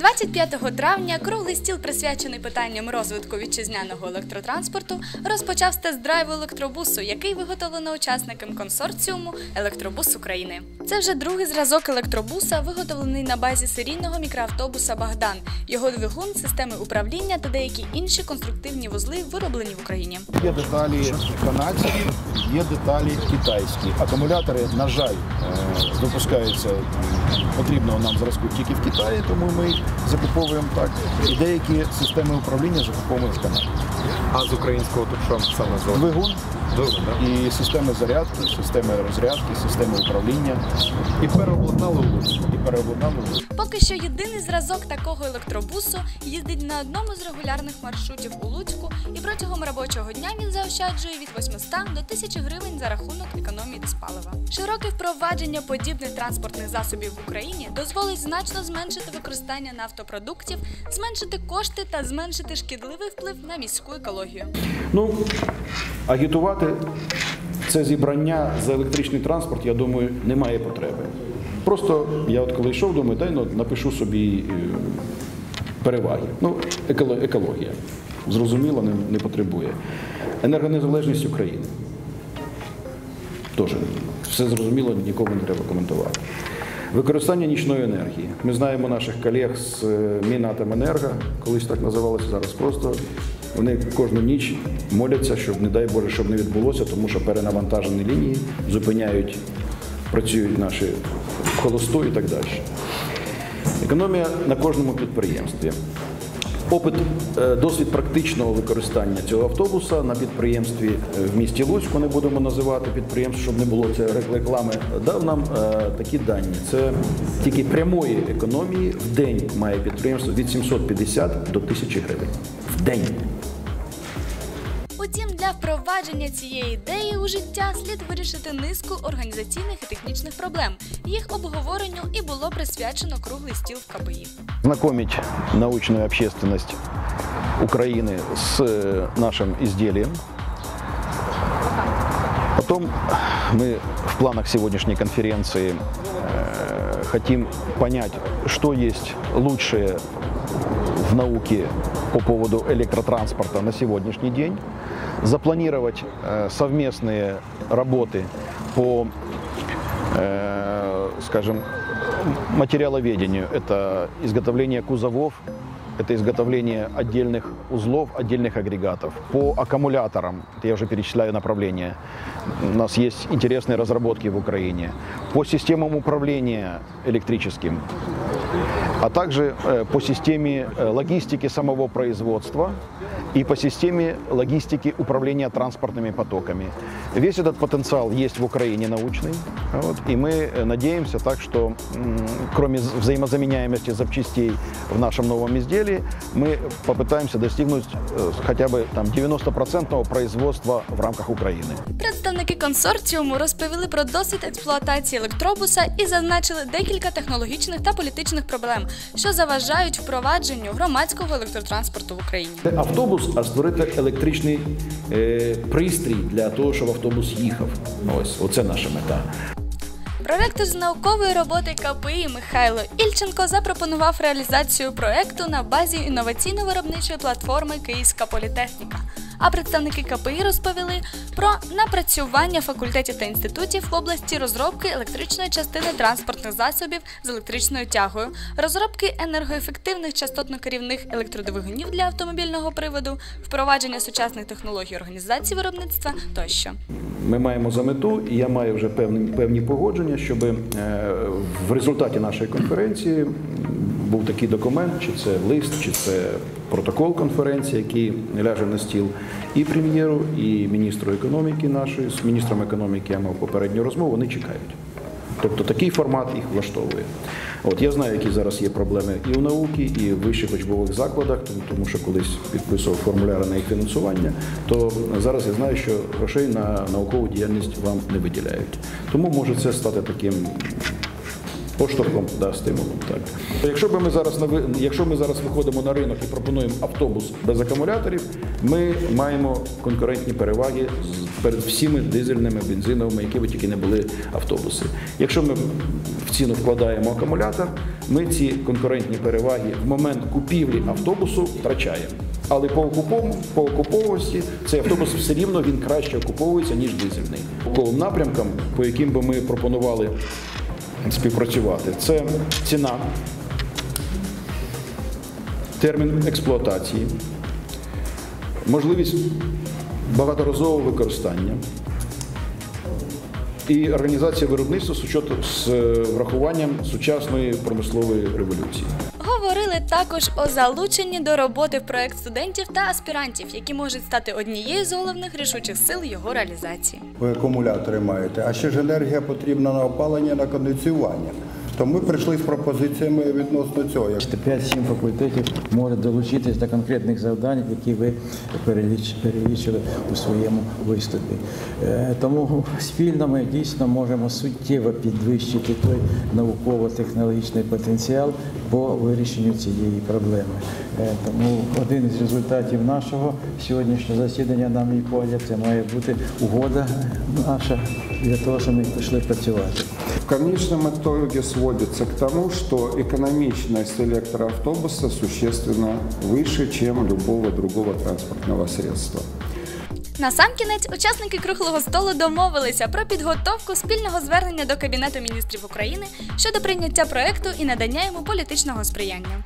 25 травня круглий стіл, присвячений питанням розвитку вітчизняного електротранспорту, розпочав з тест-драйву електробусу, який виготовлено учасникам консорціуму Електробус України. Це вже другий зразок електробуса, виготовлений на базі серійного мікроавтобуса Богдан. Його двигун, системи управління та деякі інші конструктивні вузли вироблені в Україні. Є деталі канадські, є деталі китайські. Акумулятори, на жаль, е, випускаються потрібного нам зразку тільки в Китаї, тому ми закуповуємо так. І деякі системи управління закуповуємо в Канаді. А з українського тут що саме зробили? Двигун? І системи зарядки, системи розрядки, системи управління І переобладнали Луцьку. і переобладнали. Поки що єдиний зразок такого електробусу їздить на одному з регулярних маршрутів у Луцьку, і протягом робочого дня він заощаджує від 800 до 1000 гривень за рахунок економії диспалива. Широке впровадження подібних транспортних засобів в Україні дозволить значно зменшити використання нафтопродуктів, зменшити кошти та зменшити шкідливий вплив на міську екологію. Ну, агітувати це зібрання за електричний транспорт, я думаю, немає потреби. Просто я от коли йшов, думаю, дай ну, напишу собі е, переваги. Ну, екологія. Зрозуміло, не, не потребує. Енергонезалежність України. Теж все зрозуміло, нікому не треба коментувати. Використання нічної енергії. Ми знаємо наших колег з е, Мінатоменерго, колись так називалося, зараз просто вони кожну ніч моляться, щоб, не дай Боже, щоб не відбулося, тому що перенавантажені лінії зупиняють, працюють наші в холосту і так далі. Економія на кожному підприємстві. Опит, е, досвід практичного використання цього автобуса на підприємстві е, в місті Луцьку, не будемо називати підприємство, щоб не було це реклами, дав нам е, такі дані. Це тільки прямої економії в день має підприємство від 750 до 1000 гривень. В день. Утім, для впровадження цієї ідеї у життя слід вирішити низку організаційних і технічних проблем. Їх обговоренню і було присвячено круглий стіл в КПІ. знакомить научную общественность Украины с э, нашим изделием. Потом мы в планах сегодняшней конференции э, хотим понять, что есть лучшее в науке по поводу электротранспорта на сегодняшний день, Запланировать э, совместные работы по э, скажем, материаловедению. Это изготовление кузовов, это изготовление отдельных узлов, отдельных агрегатов. По аккумуляторам, я уже перечисляю направления, у нас есть интересные разработки в Украине. По системам управления электрическим, а также э, по системе э, логистики самого производства и по системе логистики управления транспортными потоками. Весь этот потенциал есть в Украине научный, вот, и мы э, надеемся так, что м, кроме з- взаимозаменяемости запчастей в нашем новом изделии, мы попытаемся достигнуть э, хотя бы там 90% производства в рамках Украины. Представники консорціуму розповіли про досвід експлуатації електробуса і зазначили декілька технологічних та політичних проблем, що заважають впровадженню громадського електротранспорту в Україні. Не автобус, а створити електричний е, пристрій для того, щоб автобус їхав. Ось, оце наша мета. Проректор з наукової роботи КПІ Михайло Ільченко запропонував реалізацію проекту на базі інноваційно-виробничої платформи Київська політехніка. А представники КПІ розповіли про напрацювання факультетів та інститутів в області розробки електричної частини транспортних засобів з електричною тягою, розробки енергоефективних частотно-керівних електродвигунів для автомобільного приводу, впровадження сучасних технологій організації виробництва тощо. Ми маємо за мету, і я маю вже певні, певні погодження, щоб е, в результаті нашої конференції був такий документ, чи це лист, чи це протокол конференції, який ляже на стіл і прем'єру, і міністру економіки нашої, з міністром економіки я мав попередню розмову, вони чекають. Тобто такий формат їх влаштовує. От я знаю, які зараз є проблеми і в науці, і в вищих учбових закладах, тому що колись підписував формуляри на їх фінансування, то зараз я знаю, що грошей на наукову діяльність вам не виділяють. Тому може це стати таким поштовхом да, стимулом. Так. Якщо би ми зараз на якщо ми зараз виходимо на ринок і пропонуємо автобус без акумуляторів, ми маємо конкурентні переваги перед всіми дизельними, бензиновими, які би тільки не були автобуси. Якщо ми в ціну вкладаємо акумулятор, ми ці конкурентні переваги в момент купівлі автобусу втрачаємо. Але по окупов- по окуповості цей автобус все рівно він краще окуповується, ніж дизельний. По напрямкам, по яким би ми пропонували співпрацювати, це ціна, термін експлуатації, можливість багаторазового використання і організація виробництва з, е, врахуванням сучасної промислової революції. Також о залученні до роботи в проект студентів та аспірантів, які можуть стати однією з головних рішучих сил його реалізації. ви акумулятори маєте, а ще ж енергія потрібна на опалення, на кондиціювання. То ми прийшли з пропозиціями відносно цього. 5-7 факультетів може долучитись до конкретних завдань, які ви перелічили у своєму виступі. Е, Тому спільно ми дійсно можемо суттєво підвищити той науково-технологічний потенціал по вирішенню цієї проблеми. Е, Тому один із результатів нашого сьогоднішнього засідання, на мій погляд, це має бути угода наша для того, щоб ми пішли працювати В конечном итоге сводится к тому, что экономичность электроавтобуса существенно выше, чем любого другого транспортного средства. Насамкінець учасники круглого столу домовилися про підготовку спільного звернення до Кабінету міністрів України щодо прийняття проекту і надання йому політичного сприяння.